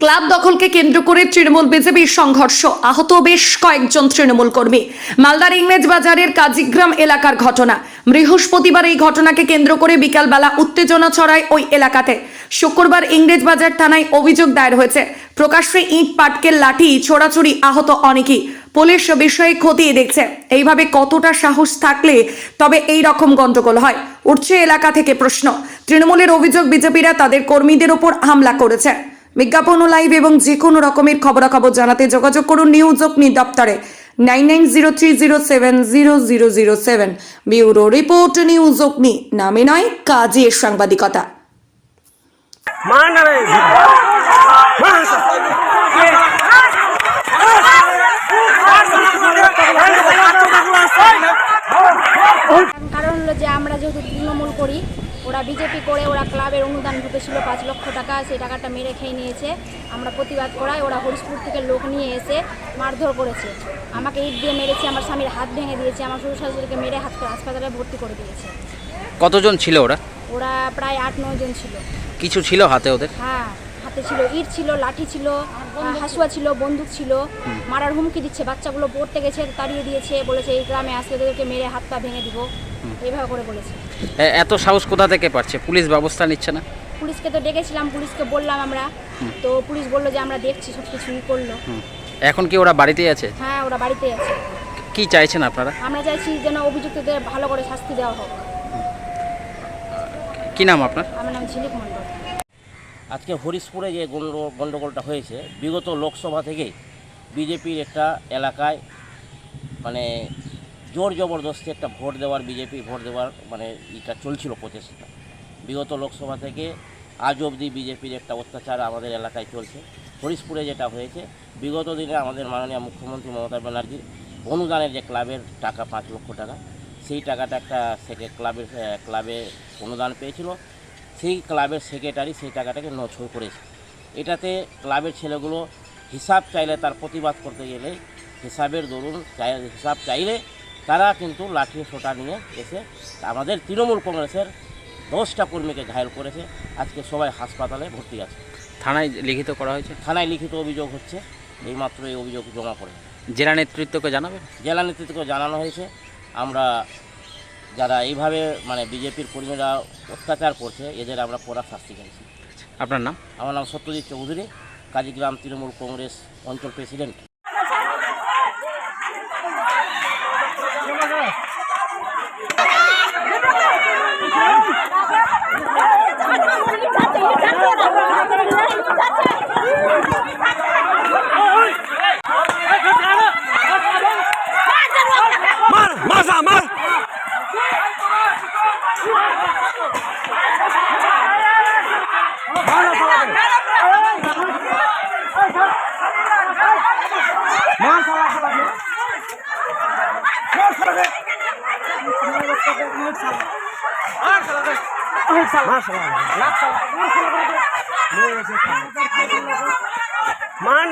Club দখলকে কেন্দ্র করে তৃণমূল বিজেপির সংঘর্ষ। আহত বেশ কয়েকজন তৃণমূল কর্মী। মালদার ইংরেজ বাজারের কাজীগ্রাম এলাকার ঘটনা। বৃহস্পতিবার এই ঘটনাকে কেন্দ্র করে বিকালবেলা উত্তেজনা ছড়ায় ওই এলাকাতে। শুক্রবার ইংরেজ বাজার থানায় অভিযোগ দায়ের হয়েছে। প্রকাশ্যে ইট পাটকেল, লাঠি, ছোড়াছুড়ি আহত অনেকেই। পুলিশ বিষয়ে খতিয়ে দেখছে। এইভাবে কতটা সাহস থাকলে তবে এই রকম গন্ডগোল হয়? উঠছে এলাকা থেকে প্রশ্ন। তৃণমূলের অভিযোগ বিজেপিরা তাদের কর্মীদের ওপর হামলা করেছে। বিজ্ঞাপন ও লাইভ এবং যে কোনো রকমের খবরাখবর জানাতে যোগাযোগ করুন নিউজ অগ্নি দপ্তরে nine nine zero three zero seven zero zero zero seven bureau report নামে নয় কাজের সাংবাদিকতা মার রে মার কারণ হলো যে আমরা যেহেতু তৃণমূল করি ওরা বিজেপি করে ওরা ক্লাবের অনুদান ঢুকেছিল পাঁচ লক্ষ টাকা সেই টাকাটা মেরে খেয়ে নিয়েছে। আমরা প্রতিবাদ করায় ওরা হরিশপুর থেকে লোক নিয়ে এসে মারধর করেছে। আমাকে ইট দিয়ে মেরেছে আমার স্বামীর হাত ভেঙে দিয়েছে আমার শ্বশুর শাশুড়িকে মেরে হাত হাসপাতালে ভর্তি করে দিয়েছে। কতজন ছিল ওরা? ওরা প্রায় আট নয় জন ছিল। কিছু ছিল হাতে ওদের? হ্যাঁ। হাতে ছিল ইট ছিল লাঠি ছিল হাসুয়া ছিল বন্দুক ছিল। মারার হুমকি দিচ্ছে বাচ্চাগুলো পড়তে গেছে তাড়িয়ে দিয়েছে বলেছে এই গ্রামে আসলে তোদেরকে মেরে হাত পা ভেঙে দিব। এইভাবে করে বলেছে। এত সাহস কোথা থেকে পারছে পুলিশ ব্যবস্থা নিচ্ছে না? পুলিশকে তো ডেকেছিলাম পুলিশকে বললাম আমরা। তো পুলিশ বলল যে আমরা দেখছি সব কিছু ই করল। এখন কি ওরা বাড়িতেই আছে? হ্যাঁ ওরা বাড়িতেই আছে। কি চাইছেন আপনারা? আমরা চাইছি যেন অভিযুক্তদের ভালো করে শাস্তি দেওয়া হোক। কি নাম আপনার? আমার নাম ঝিলিক মণ্ডল। আজকে হরিশপুরে যে গন্ডগোলটা হয়েছে, বিগত লোকসভা থেকেই বিজেপির একটা এলাকায় মানে জোর জবরদস্তি একটা ভোট দেওয়ার, বিজেপি ভোট দেওয়ার মানে এটা চলছিল প্রচেষ্টা। বিগত লোকসভা থেকে আজ অবধি বিজেপির একটা অত্যাচার আমাদের এলাকায় চলছে। হরিশপুরে যেটা হয়েছে, বিগত দিনে আমাদের মাননীয় মুখ্যমন্ত্রী মমতা ব্যানার্জির অনুদানের যে ক্লাবের টাকা, পাঁচ লক্ষ টাকা, সেই টাকাটা একটা সেকে ক্লাবের, ক্লাবে অনুদান পেয়েছিল। সেই ক্লাবের সেক্রেটারি সেই টাকাটাকে নছল করেছে। এটাতে ক্লাবের ছেলেগুলো হিসাব চাইলে তার প্রতিবাদ করতে গেলে হিসাবের দরুন চাই- হিসাব চাইলে তারা কিন্তু লাঠি সোটা নিয়ে এসে আমাদের তৃণমূল কংগ্রেসের দশটা কর্মীকে ঘায়ল করেছে। আজকে সবাই হাসপাতালে ভর্তি আছে। থানায় লিখিত করা হয়েছে? থানায় লিখিত অভিযোগ হচ্ছে এইমাত্র এই অভিযোগ জমা পড়ে জেলা নেতৃত্বকে জানাবেন জেলা নেতৃত্বকে জানানো হয়েছে। আমরা যারা এইভাবে মানে বিজেপির কর্মীরা অত্যাচার করছে এদের আমরা কড়া শাস্তি চাইছি। আপনার নাম? আমার নাম সত্যজিৎ চৌধুরী কাজীগ্রাম তৃণমূল কংগ্রেস অঞ্চল প্রেসিডেন্ট। মার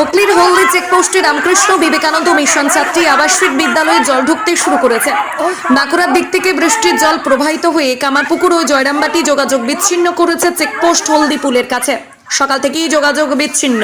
হুগলির হলদি চেকপোস্টে রামকৃষ্ণ বিবেকানন্দ মিশন ছাত্রী আবাসিক বিদ্যালয়ে জল ঢুকতে শুরু করেছে। নাকুরার দিক থেকে বৃষ্টির জল প্রবাহিত হয়ে কামারপুকুর ও জয়রামবাটি যোগাযোগ বিচ্ছিন্ন করেছে চেকপোস্ট হলদি পুলের কাছে। সকাল থেকেই যোগাযোগ বিচ্ছিন্ন।